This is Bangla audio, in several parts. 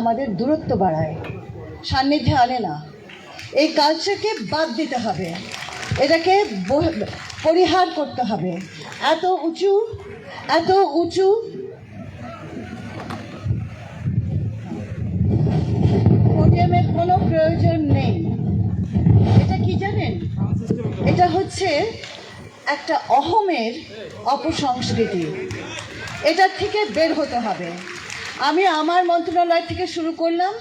আমাদের দূরত্ব বাড়ায়। সান্নিধ্যে আনে না। এই কালচারকে বাদ দিতে হবে। এটাকে পরিহার করতে হবে। এত উঁচু এত উঁচু পোডিয়ামের কোনো প্রয়োজন নেই। এটা কি জানেন? এটা হচ্ছে একটা অহমের অপসংস্কৃতি। এটার থেকে বের হতে হবে। আমি আমার মন্ত্রণালয় থেকে শুরু করলাম।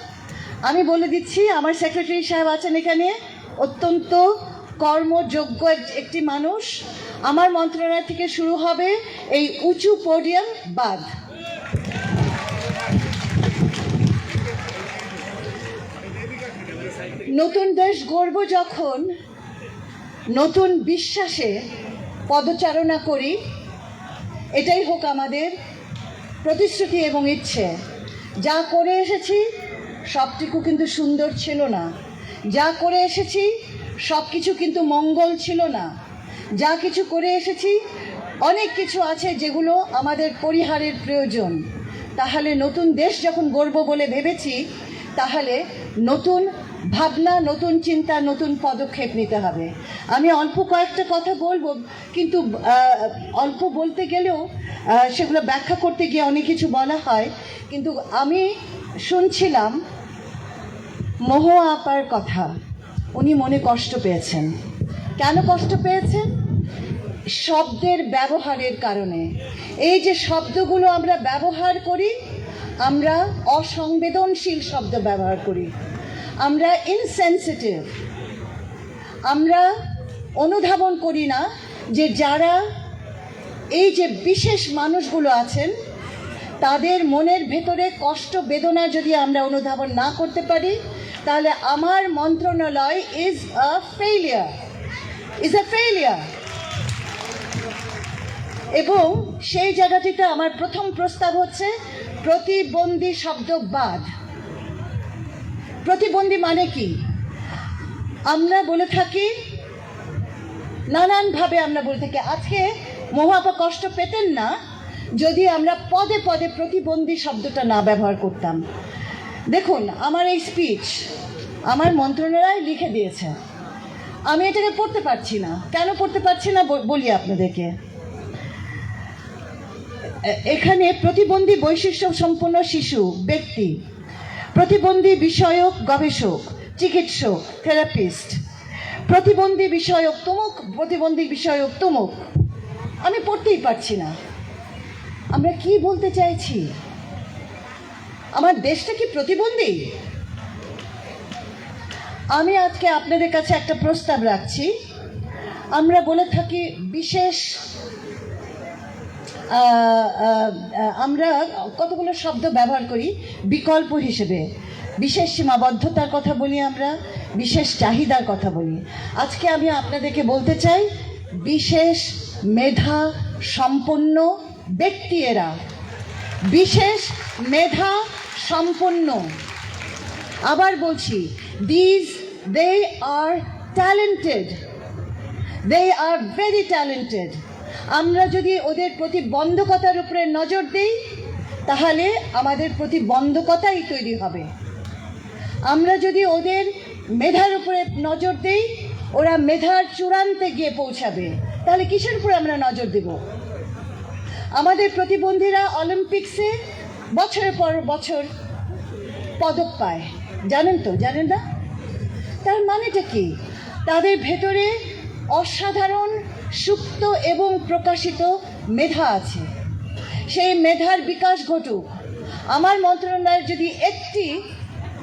আমি বলে দিচ্ছি, আমার সেক্রেটারি সাহেব আছেন এখানে। অত্যন্ত কর্মযোগ্য একটি মানুষ। আমার মন্ত্রণালয় থেকে শুরু হবে এই উঁচু পোডিয়াম বাদ। নতুন দেশ গর্ব যখন, নতুন বিশ্বাসে পদচারণা করি, এটাই হোক আমাদের। প্রতিশ্রুতি এবং ইচ্ছে। যা করে এসেছি, সবটুকু কিন্তু সুন্দর ছিল না। যা করে এসেছি সব কিছু কিন্তু মঙ্গল ছিল না। যা কিছু করে এসেছি, অনেক কিছু আছে যেগুলো আমাদের পরিহারের প্রয়োজন। তাহলে নতুন দেশ যখন গর্ব বলে ভেবেছি তাহলে নতুন ভাবনা, নতুন চিন্তা, নতুন পদক্ষেপ নিতে হবে। আমি অল্প কয়েকটা কথা বলব, কিন্তু অল্প বলতে গেলেও সেগুলো ব্যাখ্যা করতে গিয়ে অনেক কিছু বলা হয়। কিন্তু আমি শুনছিলাম মোহ আপার কথা। উনি মনে কষ্ট পেয়েছেন। কেন কষ্ট পেয়েছেন? শব্দের ব্যবহারের কারণে। এই যে শব্দগুলো আমরা ব্যবহার করি আমরা অসংবেদনশীল শব্দ ব্যবহার করি। আমরা ইনসেন্সিটিভ আমরা অনুধাবন করি না যে যারা এই যে বিশেষ মানুষগুলো আছেন, তাদের মনের ভেতরে কষ্ট, বেদনা যদি আমরা অনুধাবন না করতে পারি, তাহলে আমার মন্ত্রণালয় is a failure is a failure এবং সেই জায়গাটিতে আমার প্রথম প্রস্তাব হচ্ছে প্রতিবন্ধী শব্দ বাদ। প্রতিবন্ধী মানে কি? আমরা বলে থাকি, নানানভাবে আমরা বলে থাকি। আজকে মহাপা কষ্ট পেতেন না, যদি আমরা পদে পদে প্রতিবন্ধী শব্দটা না ব্যবহার করতাম। দেখুন, আমার এই স্পিচ আমার মন্ত্রণালয় লিখে দিয়েছে। আমি এটাকে পড়তে পারছি না। কেন পড়তে পারছি না বলি আপনাদেরকে? এখানে প্রতিবন্ধী বৈশিষ্ট্য সম্পন্ন শিশু, ব্যক্তি, প্রতিবন্ধী বিষয়ক গবেষক, চিকিৎসক, থেরাপিস্ট, প্রতিবন্ধী বিষয়ক তমুক, প্রতিবন্ধী বিষয়ক তমুক। আমি পড়তেই পারছি না। আমরা কি বলতে চাইছি? আমার দেশটা কি প্রতিবন্ধী? আমি আজকে আপনাদের কাছে একটা প্রস্তাব রাখছি। আমরা বলে থাকি বিশেষ আমরা কতগুলো শব্দ ব্যবহার করি? বিকল্প হিসেবে। বিশেষ সীমাবদ্ধতার কথা বলি আমরা, বিশেষ চাহিদার কথা বলি। আজকে আমি আপনাদেরকে বলতে চাই, বিশেষ মেধা সম্পন্ন ব্যক্তি এরা। বিশেষ মেধা সম্পন্ন। আবার বলছি these they are talented they are very talented আমরা যদি ওদের প্রতিবন্ধকতার উপরে নজর দিই, তাহলে আমাদের প্রতিবন্ধকতাই তৈরি হবে। আমরা যদি ওদের মেধার উপরে নজর দিই, ওরা মেধার চূড়ান্তে গিয়ে পৌঁছাবে। তাহলে কিসের উপরে আমরা নজর দেব? আমাদের প্রতিবন্ধীরা অলিম্পিক্সে বছরের পর বছর পদক পায়। জানেন তো, জানেন না? তার মানেটা কি? তাদের ভেতরে অসাধারণ, সুপ্ত এবং প্রকাশিত মেধা আছে। সেই মেধার বিকাশ ঘটুক। আমার মন্ত্রণালয়ের যদি একটি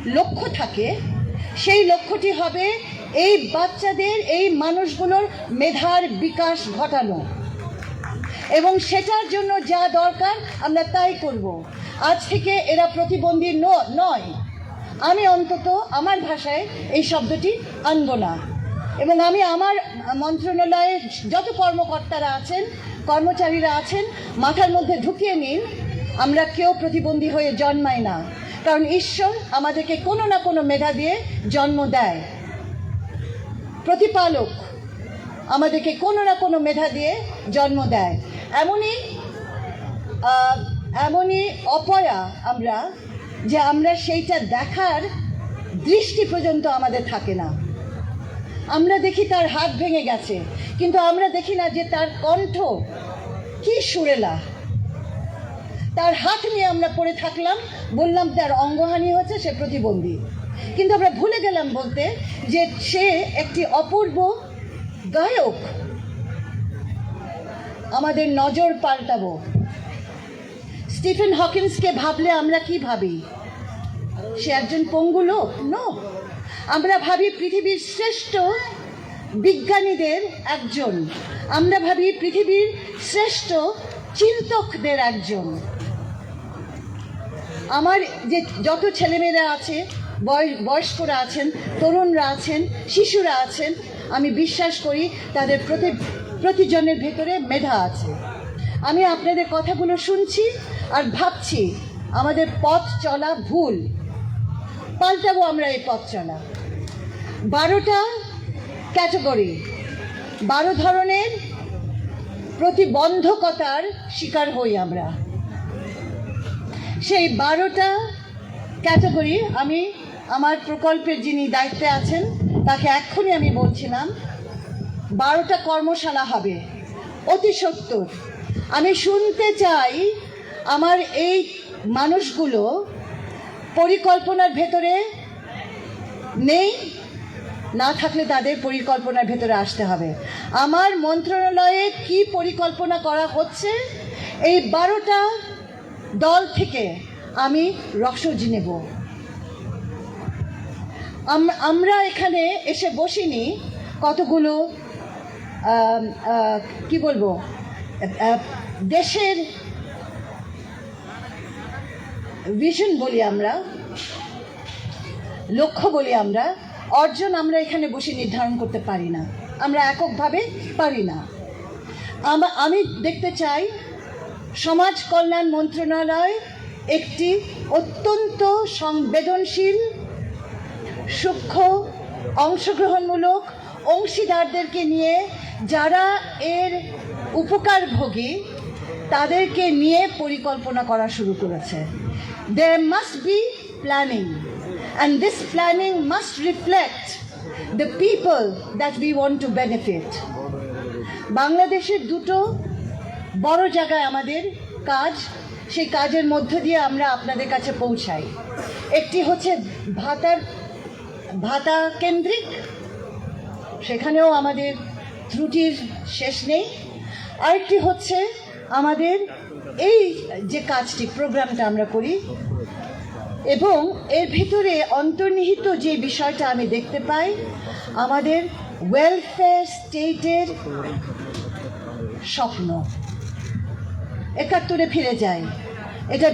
লক্ষ্য থাকে, সেই লক্ষ্যটি হবে এই বাচ্চাদের, এই মানুষগুলোর মেধার বিকাশ ঘটানো। এবং সেটার জন্য যা দরকার আমরা তাই করব। আজ থেকে এরা প্রতিবন্ধী নয়। আমি অন্তত আমার ভাষায় এই শব্দটি আনব না। এবং আমি আমার মন্ত্রণালয়ে যত কর্মকর্তারা আছেন, কর্মচারীরা আছেন, মাথার মধ্যে ঢুকিয়ে নিন, আমরা কেউ প্রতিবন্ধী হয়ে জন্মাই না। কারণ ঈশ্বর আমাদেরকে কোনো না কোনো মেধা দিয়ে জন্ম দেয়। প্রতিপালক আমাদেরকে কোনো না কোনো মেধা দিয়ে জন্ম দেয়। এমনই এমনই অপয়া আমরা যে আমরা সেইটা দেখার দৃষ্টি পর্যন্ত আমাদের থাকে না। আমরা দেখি তার হাত ভেঙে গেছে, কিন্তু আমরা দেখি না যে তার কণ্ঠ কি সুরেলা। তার হাত নিয়ে আমরা পড়ে থাকলাম, বললাম তার অঙ্গহানি হচ্ছে সে প্রতিবন্ধী। কিন্তু আমরা ভুলে গেলাম বলতে যে সে একটি অপূর্ব গায়ক। আমাদের নজর পাল্টাবো। স্টিফেন হকিন্সকে ভাবলে আমরা কি ভাবি? সে একজন পঙ্গু লোক? নো আমরা ভাবি পৃথিবীর শ্রেষ্ঠ বিজ্ঞানীদের একজন। আমরা ভাবি পৃথিবীর শ্রেষ্ঠ চিন্তকদের একজন। আমার যে যত ছেলেমেয়েরা আছে, বয়স, বয়স্করা আছেন, তরুণরা আছেন, শিশুরা আছেন, আমি বিশ্বাস করি তাদের প্রতি, প্রতিজনের ভেতরে মেধা আছে। আমি আপনাদের কথাগুলো শুনছি আর ভাবছি আমাদের পথ চলা ভুল। পাল্টাবো আমরা এই পথ চলা বারোটা ক্যাটাগরি, বারো ধরনের প্রতিবন্ধকতার শিকার হই আমরা। সেই বারোটা ক্যাটাগরি আমি আমার প্রকল্পের যিনি দায়িত্বে আছেন, তাকে এক্ষুনি আমি বলছিলাম, বারোটা কর্মশালা হবে, অতি সত্তর। আমি শুনতে চাই আমার এই মানুষগুলো পরিকল্পনার ভেতরে নেই। না থাকলে তাদের পরিকল্পনার ভেতরে আসতে হবে। আমার মন্ত্রণালয়ে কি পরিকল্পনা করা হচ্ছে, এই বারোটা দল থেকে আমি রসজ নেব। আম- আমরা এখানে এসে বসিনি কতগুলো কি বলব দেশের ভিশন বলি আমরা, লক্ষ্য বলি আমরা, অর্জন আমরা এখানে বসে নির্ধারণ করতে পারি না, আমরা এককভাবে পারি না। আমা- দেখতে চাই, সমাজ কল্যাণ মন্ত্রণালয় একটি অত্যন্ত সংবেদনশীল, সূক্ষ্ম, অংশগ্রহণমূলক অংশীদারদেরকে নিয়ে যারা এর উপকারভোগী তাদেরকে নিয়ে পরিকল্পনা করা শুরু করেছে। They must be planning and this planning must reflect the people that we want to benefit বাংলাদেশের দুটো বড় জায়গায় আমাদের কাজ, সেই কাজের মধ্য দিয়ে আমরা আপনাদের কাছে পৌঁছাই। একটি হচ্ছে ভাতার, ভাতা কেন্দ্রিক, সেখানেও আমাদের ত্রুটির শেষ নেই। আরেকটি হচ্ছে আমাদের এই যে কাজটি, প্রোগ্রামটা আমরা করি, এবং এর ভিতরে অন্তর্নিহিত যে বিষয়টা আমি দেখতে পাই, আমাদের ওয়েলফেয়ার স্টেটের স্বপ্ন। একাত্তরে ফিরে যায় এটা